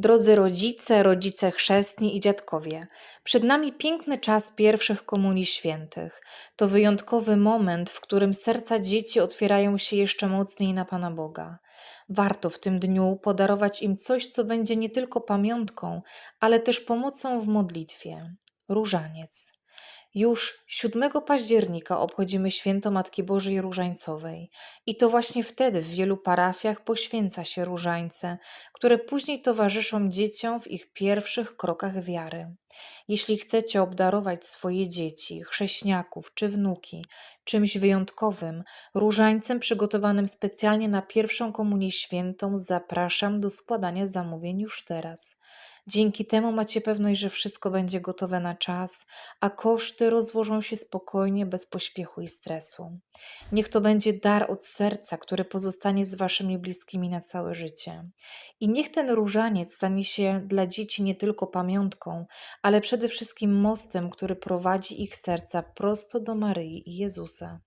Drodzy rodzice, rodzice chrzestni i dziadkowie, przed nami piękny czas pierwszych komunii świętych. To wyjątkowy moment, w którym serca dzieci otwierają się jeszcze mocniej na Pana Boga. Warto w tym dniu podarować im coś, co będzie nie tylko pamiątką, ale też pomocą w modlitwie. Różaniec. Już 7 października obchodzimy święto Matki Bożej Różańcowej i to właśnie wtedy w wielu parafiach poświęca się różańce, które później towarzyszą dzieciom w ich pierwszych krokach wiary. Jeśli chcecie obdarować swoje dzieci, chrześniaków czy wnuki czymś wyjątkowym, różańcem przygotowanym specjalnie na pierwszą komunię świętą, zapraszam do składania zamówień już teraz. Dzięki temu macie pewność, że wszystko będzie gotowe na czas, a koszty rozłożą się spokojnie, bez pośpiechu i stresu. Niech to będzie dar od serca, który pozostanie z Waszymi bliskimi na całe życie. I niech ten różaniec stanie się dla dzieci nie tylko pamiątką, ale przede wszystkim mostem, który prowadzi ich serca prosto do Maryi i Jezusa.